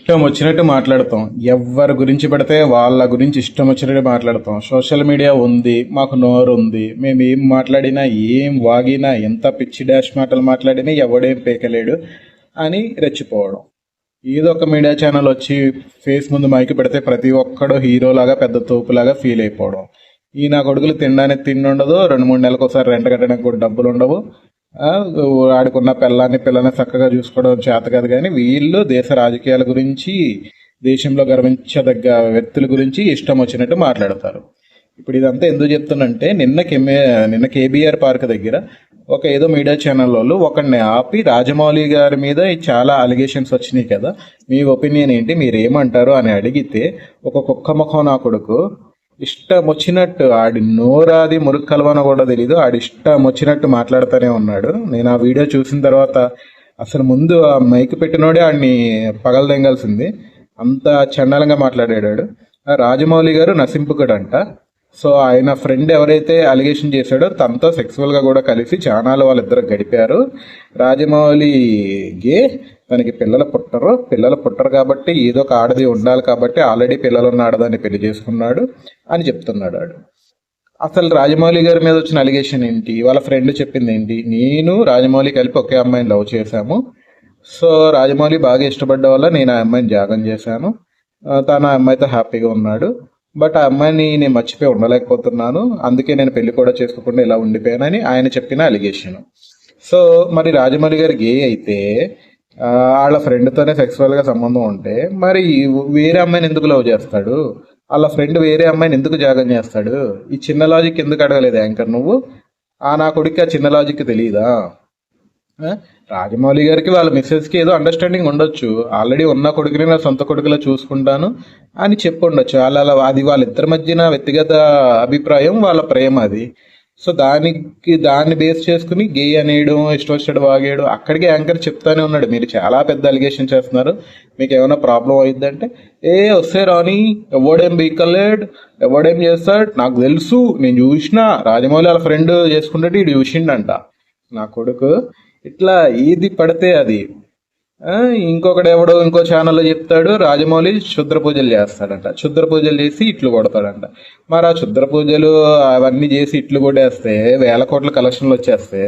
ఇష్టం వచ్చినట్టు మాట్లాడతాం. ఎవరి గురించి పెడితే వాళ్ళ గురించి ఇష్టం వచ్చినట్టు మాట్లాడతాం. సోషల్ మీడియా ఉంది మాకు నోరు ఉంది. మేము ఏం మాట్లాడినా ఏం వాగినా ఎంత పిచ్చి డాష్ మాటలు మాట్లాడినా ఎవడేం పేకలేడు అని రెచ్చిపోవడం. ఏదో ఒక మీడియా ఛానల్ వచ్చి ఫేస్ ముందు మైకి పెడితే ప్రతి ఒక్కడు హీరోలాగా పెద్ద తోపులాగా ఫీల్ అయిపోవడం. ఈ నా కొడుకులు తినడానికి తిండి ఉండదు రెండు మూడు నెలలకు ఒకసారి రెంట్ కట్టడానికి కూడా డబ్బులు ఉండవు. ఆడుకున్న పిల్లాన్ని పిల్లని చక్కగా చూసుకోవడం చేత కాదు కానీ వీళ్ళు దేశ రాజకీయాల గురించి దేశంలో గర్వించదగ్గ వ్యక్తుల గురించి ఇష్టం వచ్చినట్టు మాట్లాడతారు. ఇప్పుడు ఇదంతా ఎందుకు చెప్తున్నంటే నిన్న కెమే నిన్న కేబీఆర్ పార్క్ దగ్గర ఒక ఏదో మీడియా ఛానల్ వాళ్ళు ఒకరిని ఆపి రాజమౌళి గారి మీద చాలా అలిగేషన్స్ వచ్చినాయి కదా. మీ ఒపీనియన్ ఏంటి? మీరు ఏమంటారు అని అడిగితే ఒక కుక్క ముఖం నా కొడుకు ఇష్టం వచ్చినట్టు ఆడి నోరాది మురుగు కలవన కూడా తెలియదు ఆడి ఇష్టం వచ్చినట్టు మాట్లాడుతూనే ఉన్నాడు. నేను ఆ వీడియో చూసిన తర్వాత అసలు ముందు ఆ మైక్ పెట్టినోడే ఆడిని పగలదెంగాల్సింది అంత చండాలంగా మాట్లాడాడు ఆ రాజమౌళి గారు నసింపుకుడు అంట సో ఆయన ఫ్రెండ్ ఎవరైతే అలిగేషన్ చేశాడో తనతో సెక్సువల్గా కూడా కలిసి చానాలు వాళ్ళిద్దరు గడిపారు. రాజమౌళి గే తనకి పిల్లలు పుట్టరు. పిల్లలు పుట్టరు కాబట్టి ఏదో ఒక ఆడది ఉండాలి కాబట్టి ఆల్రెడీ పిల్లలు ఉన్న ఆడదాన్ని పెళ్ళి చేసుకున్నాడు అని చెప్తున్నాడు ఆడు. అసలు రాజమౌళి గారి మీద వచ్చిన అలిగేషన్ ఏంటి? వాళ్ళ ఫ్రెండ్ చెప్పింది ఏంటి? నేను రాజమౌళి కలిపి ఒకే అమ్మాయిని లవ్ చేశాము. సో రాజమౌళి బాగా ఇష్టపడ్డ వల్ల నేను ఆ అమ్మాయిని జాగం చేశాను. తను ఆ అమ్మాయితో హ్యాపీగా ఉన్నాడు. బట్ ఆ అమ్మాయిని నేను మర్చిపోయి ఉండలేకపోతున్నాను. అందుకే నేను పెళ్ళి కూడా చేసుకోకుండా ఇలా ఉండిపోయానని ఆయన చెప్పిన అలిగేషన్ సో మరి రాజమౌళి గారు గే అయితే వాళ్ళ ఫ్రెండ్తోనే సెక్సువల్గా సంబంధం ఉంటే మరి వేరే అమ్మాయిని ఎందుకు లవ్ చేస్తాడు? వాళ్ళ ఫ్రెండ్ వేరే అమ్మాయిని ఎందుకు జాగం చేస్తాడు? ఈ చిన్న లాజిక్ ఎందుకు అడగలేదు యాంకర్ నువ్వు? ఆ నా కొడుకు ఆ చిన్న లాజిక్ తెలియదా రాజమౌళి గారికి వాళ్ళ మిస్సెస్కి ఏదో అండర్స్టాండింగ్ ఉండొచ్చు. ఆల్రెడీ ఉన్న కొడుకుని నా సొంత కొడుకులా చూసుకుంటాను అని చెప్పి ఉండొచ్చు. అలా అలా అది వాళ్ళిద్దరి మధ్యన వ్యక్తిగత అభిప్రాయం వాళ్ళ ప్రేమ అది. సో దానికి దాన్ని బేస్ చేసుకుని గే అనేయడం ఇష్టం వచ్చాడు వాగేయడం అక్కడికి యాంకర్ చెప్తానే ఉన్నాడు. మీరు చాలా పెద్ద అలిగేషన్ చేస్తున్నారు. మీకు ఏమైనా ప్రాబ్లం అయిందంటే ఏ వస్తే రాని ఎవడేం బీకలేడ్ ఎవడేం చేస్తాడు? నాకు తెలుసు నేను చూసిన రాజమౌళి వాళ్ళ ఫ్రెండ్ చేసుకుంటే ఇటు చూసిండంట. నా కొడుకు ఇట్లా ఏది పడితే అది ఇంకొకడు ఎవడో ఇంకో ఛానల్లో చెప్తాడు రాజమౌళి క్షుద్ర పూజలు చేస్తాడంట. క్షుద్ర పూజలు చేసి ఇట్లు కొడతాడంట. మరి ఆ క్షుద్ర పూజలు అవన్నీ చేసి ఇట్లు కొట్టేస్తే వేల కోట్ల కలెక్షన్లు వచ్చేస్తే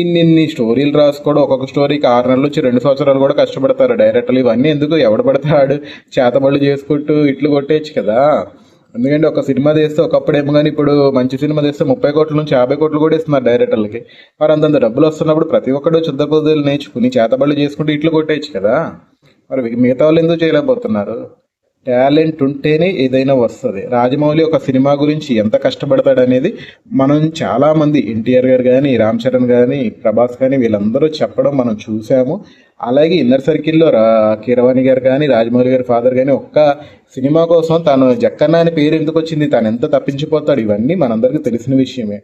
ఇన్ని ఇన్ని స్టోరీలు రాసుకోవడం ఒక్కొక్క స్టోరీకి ఆరు నెలలు వచ్చి రెండు సంవత్సరాలు కూడా కష్టపడతారు. డైరెక్టర్లు ఇవన్నీ ఎందుకు? ఎవడు పడతాడు? చేతబళ్ళు చేసుకుంటూ ఇట్లు కొట్టేయచ్చు కదా. ఎందుకంటే ఒక సినిమా తీస్తే ఒకప్పుడు ఏమో కానీ ఇప్పుడు మంచి సినిమా తీస్తే ముప్పై కోట్ల నుంచి యాభై కోట్లు కూడా ఇస్తున్నారు డైరెక్టర్లకి. మరి అంతంత డబ్బులు వస్తున్నప్పుడు ప్రతి ఒక్కడు చుద్ద నేర్చుకుని చేతబళ్ళు చేసుకుంటూ ఇట్లు కొట్టేయచ్చు కదా. మరి మిగతా వాళ్ళు ఎందుకు చేయలేకపోతున్నారు? టాలెంట్ ఉంటేనే ఏదైనా వస్తుంది. రాజమౌళి ఒక సినిమా గురించి ఎంత కష్టపడతాడు అనేది మనం చాలా మంది ఎన్టీఆర్ గారు కానీ రామ్ చరణ్ కానీ ప్రభాస్ కానీ వీళ్ళందరూ చెప్పడం మనం చూసాము. అలాగే ఇన్నర్ సర్కిల్లో రా కీరవాణి గారు కానీ రాజమౌళి గారి ఫాదర్ కానీ ఒక్క సినిమా కోసం తను జక్కన్న అని పేరు ఎందుకు వచ్చింది తను ఎంత తప్పించిపోతాడు ఇవన్నీ మనందరికీ తెలిసిన విషయమే.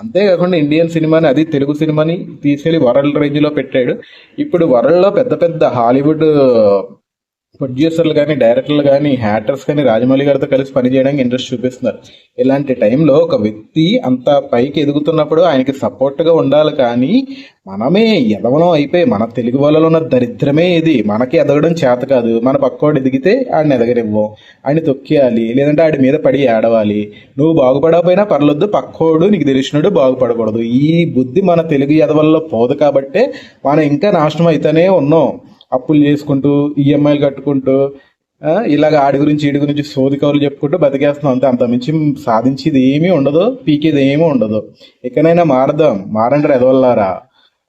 అంతేకాకుండా ఇండియన్ సినిమాని అది తెలుగు సినిమాని తీసుకెళ్ళి వరల్డ్ రేంజ్లో పెట్టాడు. ఇప్పుడు వరల్డ్లో పెద్ద పెద్ద హాలీవుడ్ ప్రొడ్యూసర్లు కానీ డైరెక్టర్లు కానీ హ్యాటర్స్ కానీ రాజమౌళి గారితో కలిసి పనిచేయడానికి ఇంట్రెస్ట్ చూపిస్తున్నారు. ఇలాంటి టైంలో ఒక వ్యక్తి అంత పైకి ఎదుగుతున్నప్పుడు ఆయనకి సపోర్ట్గా ఉండాలి కానీ మనమే ఎదవనం అయిపోయి మన తెలుగు వాళ్ళలో ఉన్న దరిద్రమే ఇది మనకి ఎదగడం చేత కాదు. మన పక్కోడు ఎదిగితే ఆడిని ఎదగనివ్వం. ఆయన తొక్కేయాలి. లేదంటే ఆడి మీద పడి ఏడవాలి. నువ్వు బాగుపడకపోయినా పర్లేదు పక్కోడు నీకు తెలిసినోడు బాగుపడకూడదు. ఈ బుద్ధి మన తెలుగు ఎదవల్లో పోదు కాబట్టే మనం ఇంకా నాశనం అయితేనే ఉన్నాం. అప్పులు చేసుకుంటూ ఈఎంఐలు కట్టుకుంటూ ఇలాగ ఆడి గురించి ఈడి గురించి సోది కవులు చెప్పుకుంటూ బతికేస్తున్నాం. అంతే అంత మించి సాధించేది ఏమీ ఉండదు పీకేది ఏమీ ఉండదు. ఎక్కడైనా మారదాం మారండి ఎదవల్లారా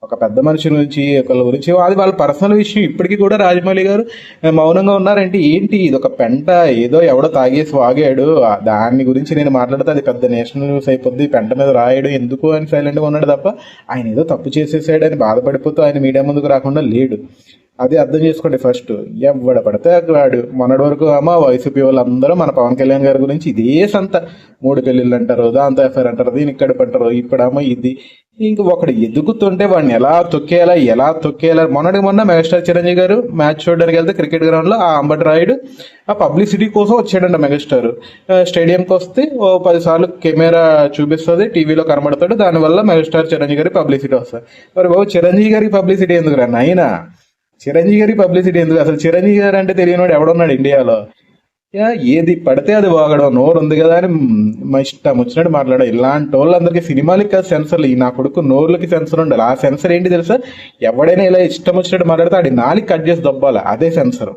ఒక పెద్ద మనిషి గురించి ఒకళ్ళ గురించి అది వాళ్ళ పర్సనల్ విషయం. ఇప్పటికీ కూడా రాజమౌళి గారు మౌనంగా ఉన్నారంటే ఏంటి? ఇది ఒక పెంట ఏదో ఎవడో తాగేసి వాగాడు. ఆ, దాని గురించి నేను మాట్లాడితే అది పెద్ద నేషనల్ న్యూస్ అయిపోద్ది. పెంట మీద రాయడు ఎందుకు అని సైలెంట్గా ఉన్నాడు తప్ప ఆయన ఏదో తప్పు చేసేసాడు అని బాధపడిపోతూ ఆయన మీడియా ముందుకు రాకుండా లేడు. అది అర్థం చేసుకోండి ఫస్ట్. ఎవడ పడితే వాడు మొన్నటి వరకు అమ్మ వైసీపీ వాళ్ళందరూ మన పవన్ కళ్యాణ్ గారి గురించి ఇదే సంత. మూడు పెళ్ళిళ్ళు అంటారు దాంతో ఎఫ్ఐఆర్ అంటారు దీనికి ఇక్కడ అంటారు ఇప్పుడేమో ఇది. ఇంక ఒకడు ఎదుగుతుంటే వాడిని ఎలా తొక్కేయాలా ఎలా తొక్కేయాలా? మొన్నటి మొన్న మెగాస్టార్ చిరంజీవి గారు మ్యాచ్ చూడడానికి వెళ్తే క్రికెట్ గ్రౌండ్లో ఆ అంబటి రాయుడు ఆ పబ్లిసిటీ కోసం వచ్చాడంట మెగాస్టార్. స్టేడియంకి వస్తే ఓ పదిసార్లు కెమెరా చూపిస్తుంది టీవీలో కనబడతాడు దానివల్ల మెగాస్టార్ చిరంజీవి గారి పబ్లిసిటీ వస్తుంది. మరి బాబు చిరంజీవి గారికి పబ్లిసిటీ ఎందుకు రా నాయనా? చిరంజీవి గారి పబ్లిసిటీ ఎందుకు? అసలు చిరంజీవి గారు అంటే తెలియనివాడు ఎవడున్నాడు ఇండియాలో? ఏది పడితే అది వాగడం నోరు ఉంది కదా అని మా ఇష్టం వచ్చినట్టు మాట్లాడడం. ఇలాంటి వాళ్ళందరికీ సినిమాలకి కాదు సెన్సర్లు. ఈ నా కొడుకు నోర్లకి సెన్సర్ ఉండాలి. ఆ సెన్సర్ ఏంటి తెలుసా? ఎవడైనా ఇలా ఇష్టం వచ్చినట్టు మాట్లాడితే ఆడి నాలుగు కట్ చేసి దబ్బాలి. అదే సెన్సర్.